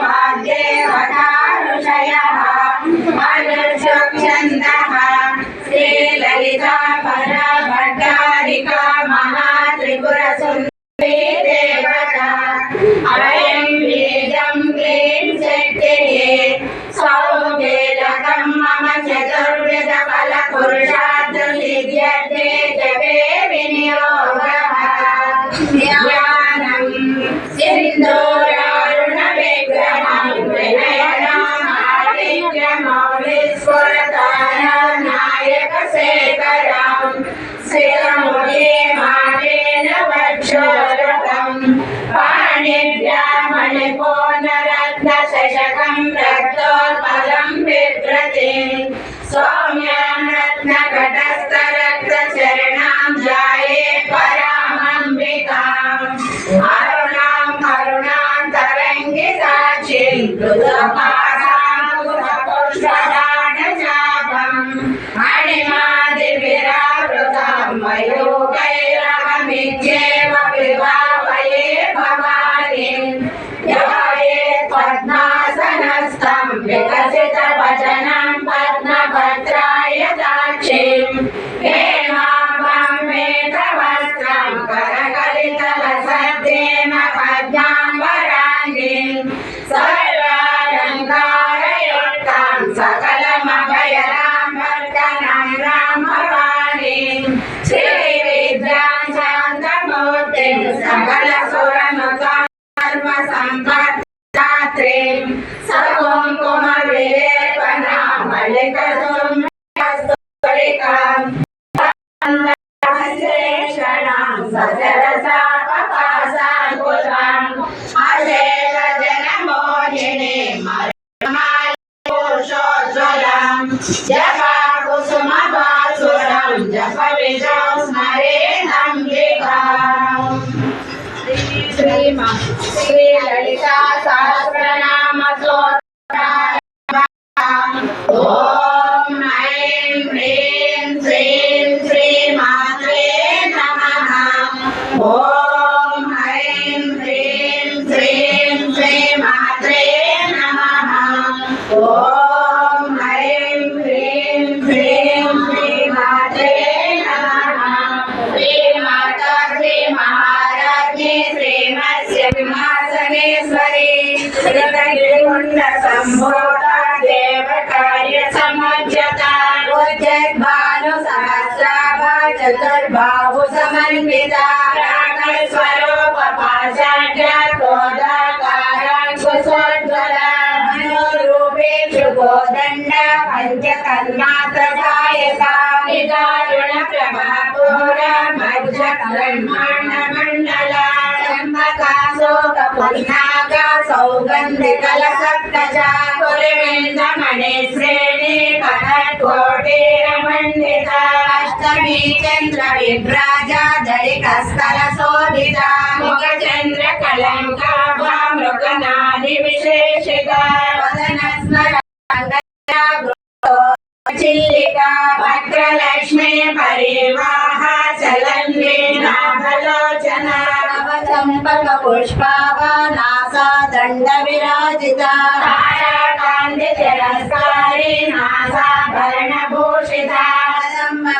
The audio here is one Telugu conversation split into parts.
वाग्देवता ऋषयः अनुषुप्छन्दः शेखरम् श्रियमुगे मानेन वक्षोरकम् पाणिभ्या मणिको नरत्नशशकम् रक्तोत्पलम् बिभ्रति सौम्याम् रत्नघटस्थरक्तचरणाम् जाये परामम्बिकाम्। अरुणाम् करुणाम् तरङ्गि साक्षी कृतपा विकसितवचनं पद्मभद्राय दाक्षिम् हेमाभं मेघवस्त्रं करकलितलसद्देन पद्माम्बराङ्गीं सर्वालङ्कारयुक्तं सकलमभयरां वर्तनं रामवाणीं श्रीविद्यां शान्तमूर्तिं सकलसुरनुतां రాత్రిం సర్వం కుమవిలేపన మలికం శేషణం సజరసాపకాసాకులం అశేష జనమోహిని మరిషోజ్వలం జప కుసుమ బాసురం జప విజయ శ్రీ శ్రీ లలితా సహస్రనామ స్తోత్ర శాసనేశ్వరి జగగిరిగుండ సంభూత దేవ కార్య సమజ్యత. ఉజ్జద్భాను సహస్రాభ చతుర్బాహు సమన్విత. ప్రాణస్వరూప పాశాట్య క్రోధాకార కుశోజ్వల మనోరూపేషు గోదండ పంచకర్మాత సాయత నిదారుణ ప్రభాపూర మధ్య బ్రహ్మాండ మండల. मध्यब्रह्माण्डमण्डला चम्पकाशोकपुन्नागा सौगन्धिकलसप्तजा कुर्विन्दमणि श्रेणी कनकोटिरमण्डिता अष्टमी चन्द्रविभ्राजा दलिकस्थलशोभिता मुखचन्द्रकलङ्काभा मृगनानि विशेषिता वदनस्मरा चिल्लिका वक्रलक्ष्मी परिवाह चलन्वी नाभलोचना चम्पक पुष्पावा नासा दण्ड विराजिता ताराकान्ति तिरस्कारी नासाभरणभूषिता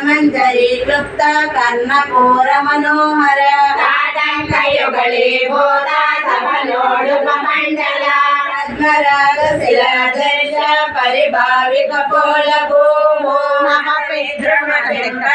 मञ्जरी क्लुप्त कर्णपूर मनोहर ताटङ्कयुगली भूता तपनोडुपमण्डल पद्मराग शिलादर्श परिभाविक पोल भूमो मम पितृमपितृ